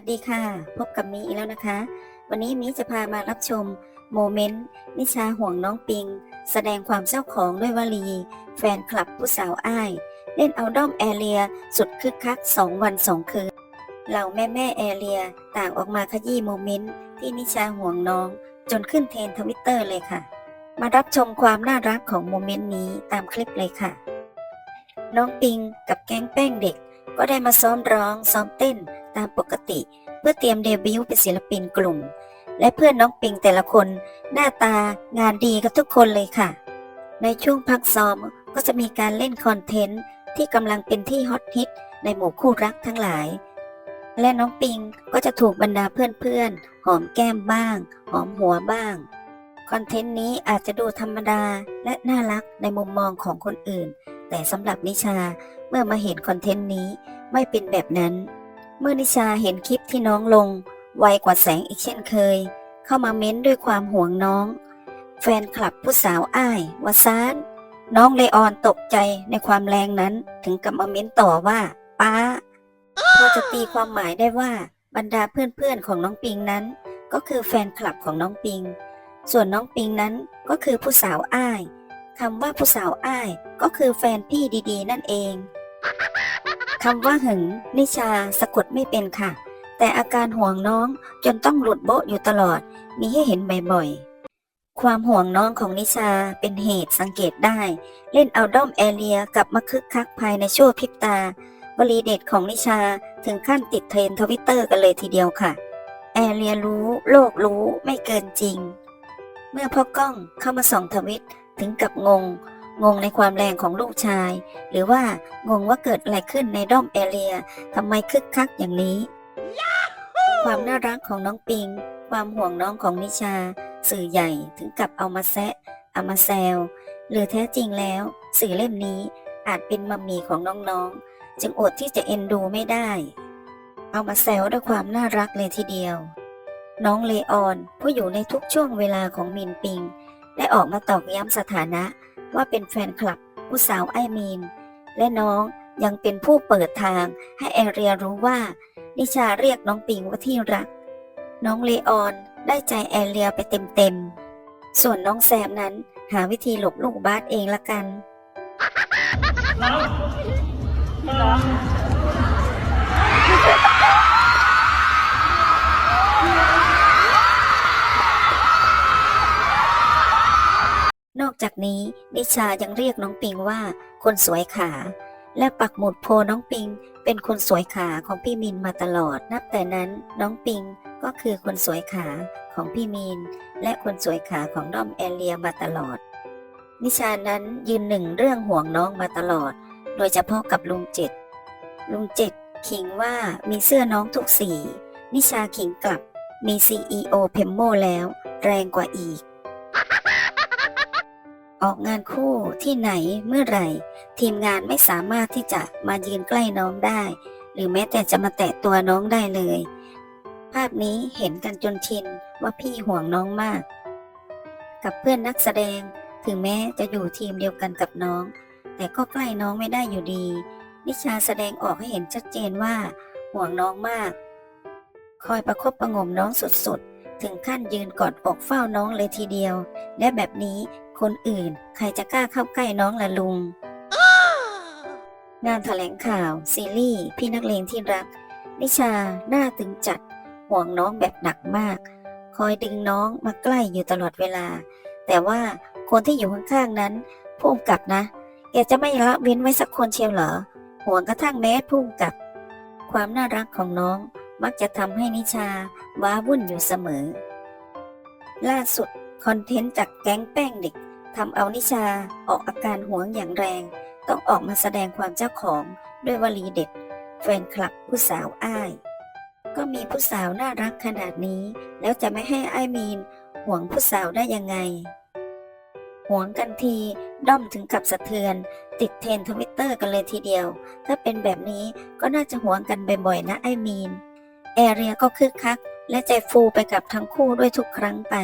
วัสดีค่ะ พบกับมีอีกแล้วนะคะ วันนี้มีจะพามารับชมโมเมนต์นิชาห่วงน้องปิง แสดงความเจ้าของด้วยวลี แฟนคลับผู้สาวอ้าย เล่นเอาด้อมแอเรีย สุดคึกคัก 2 วัน 2 คืนเหล่าแม่แม่แอเรียต่างออกมาขยี้โมเมนต์ที่นิชาห่วงน้อง จนขึ้นเทรนทวิตเตอร์เลยค่ะ มารับชมความน่ารักของโมเมนต์นี้ตามคลิปเลยค่ะ น้องปิงกับแก๊งแป้งเด็ก ก็ได้มาซ้อมร้องซ้อมเต้นตามปกติ เพื่อเตรียมเดบิวต์เป็นศิลปินกลุ่ม และเพื่อนน้องปิงแต่ละคนหน้าตางานดีกับทุกคนเลยค่ะ ในช่วงพักซ้อมก็จะมีการเล่นคอนเทนต์ที่กำลังเป็นที่ฮอตฮิตในหมู่คู่รักทั้งหลาย และน้องปิงก็จะถูกบรรดาเพื่อนๆ หอมแก้มบ้าง หอมหัวบ้าง คอนเทนต์นี้อาจจะดูธรรมดาและน่ารักในมุมมองของคนอื่น แต่สำหรับนิชา เมื่อมาเห็นคอนเทนต์นี้ไม่เป็นแบบนั้น เมื่อนิชาเห็นคลิปที่น้องลง ไวกว่าแสงอีกเช่นเคย เข้ามาเม้นด้วยความห่วงน้อง แฟนคลับผู้สาวอ้ายวาซานน้องเลออนตกใจในความแรงนั้นถึงกับมาเม้นต่อว่าป้าพอจะตีความหมายได้ว่าบรรดาเพื่อนๆของน้องปิงนั้น ก็คือแฟนคลับของน้องปิง ส่วนน้องปิงนั้นก็คือผู้สาวอ้ายคำว่าผู้สาวอ้ายก็คือแฟนพี่ดีๆ นั่นเอง คำว่าหึง นิชาสะกดไม่เป็นค่ะ แต่อาการห่วงน้องจนต้องหลุดโบะอยู่ตลอด มีให้เห็นบ่อยๆ ความห่วงน้องของนิชาเป็นเหตุสังเกตได้ เล่นเอาด้อมแอเรียกลับมาคึกคักภายในชั่วพริบตาบรีเด็ดของนิชาถึงขั้นติดเทรนทวิตเตอร์กันเลยทีเดียวค่ะ แอเรียรู้โลกรู้ไม่เกินจริง เมื่อพ่อกล้องเข้ามาส่องทวิตถึงกับงง งงในความแรงของลูกชาย หรือว่างงว่าเกิดอะไรขึ้นในด้อมแอเรียทำไมคึกคักอย่างนี้ ความน่ารักของน้องปิง ความห่วงน้องของนิชา สื่อใหญ่ถึงกับเอามาแซะเอามาแซวหรือแท้จริงแล้ว สื่อเล่มนี้อาจเป็นมัมมี่ของน้องๆ จึงอดที่จะเอ็นดูไม่ได้ เอามาแซวด้วยความน่ารักเลยทีเดียว น้องเลออนผู้อยู่ในทุกช่วงเวลาของมินปิง ได้ออกมาตอกย้ำสถานะ ว่าเป็นแฟนคลับผู้สาวไอมีน และน้องยังเป็นผู้เปิดทางให้แอเรียรู้ว่า นิชาเรียกน้องปิงว่าที่รัก น้องเลออนได้ใจแอเรียไปเต็มๆ ส่วนน้องแซมนั้นหาวิธีหลบลูกบาสเองละกัน อกจากนี้นิชายังเรียกน้องปิงว่าคนสวยขา และปักหมุดโพน้องปิง เป็นคนสวยขาของพี่มินมาตลอด นับแต่นั้นน้องปิงก็คือคนสวยขาของพี่มินและคนสวยขาของด้อมแอเรียมาตลอด นิชานั้นยืนหนึ่งเรื่องห่วงน้องมาตลอด โดยเฉพาะกับลุงเจ็ด ลุงเจ็ดขิงว่ามีเสื้อน้องทุกสี นิชาขิงกลับมี CEO เพมโมแล้ว แรงกว่าอีก ออกงานคู่ที่ไหนเมื่อไหร่ ทีมงานไม่สามารถที่จะมายืนใกล้น้องได้ หรือแม้แต่จะมาแตะตัวน้องได้เลย ภาพนี้เห็นกันจนชินว่าพี่ห่วงน้องมาก กับเพื่อนนักแสดงถึงแม้จะอยู่ทีมเดียวกันกับน้อง แต่ก็ใกล้น้องไม่ได้อยู่ดี นิชาแสดงออกให้เห็นชัดเจนว่า ห่วงน้องมาก คอยประคบประงมน้องสุดๆถึงขั้นยืนกอดอกเฝ้าน้องเลยทีเดียว และแบบนี้ คนอื่น ใครจะกล้าเข้าใกล้น้องละลุง งานแถลงข่าว ซีรีส์พี่นักเลงที่รัก นิชาหน้าตึงจัด ห่วงน้องแบบหนักมาก คอยดึงน้องมาใกล้อยู่ตลอดเวลา แต่ว่าคนที่อยู่ข้างๆนั้นพุ่มกับนะ แกจะไม่ละเว้นไว้สักคนเชียวเหรอ ห่วงกระทั่งแมสพุ่มกับ ความน่ารักของน้องมักจะทำให้นิชาว้าวุ่นอยู่เสมอ ล่าสุด คอนเทนต์จากแก๊งแป้งเด็ก ทำเอานิชาออกอาการหวงอย่างแรง ต้องออกมาแสดงความเจ้าของด้วยวลีเด็ด แฟนคลับผู้สาวอ้าย ก็มีผู้สาวน่ารักขนาดนี้ แล้วจะไม่ให้อ้ายมีนหวงผู้สาวได้ยังไงหวงกันทีด้อมถึงกับสะเทือน ติดเทรนทวิตเตอร์กันเลยทีเดียว ถ้าเป็นแบบนี้ก็น่าจะหวงกันบ่อยๆนะไอ้มีน แอเรียก็คึกคัก และใจฟูไปกับทั้งคู่ด้วยทุกครั้งไป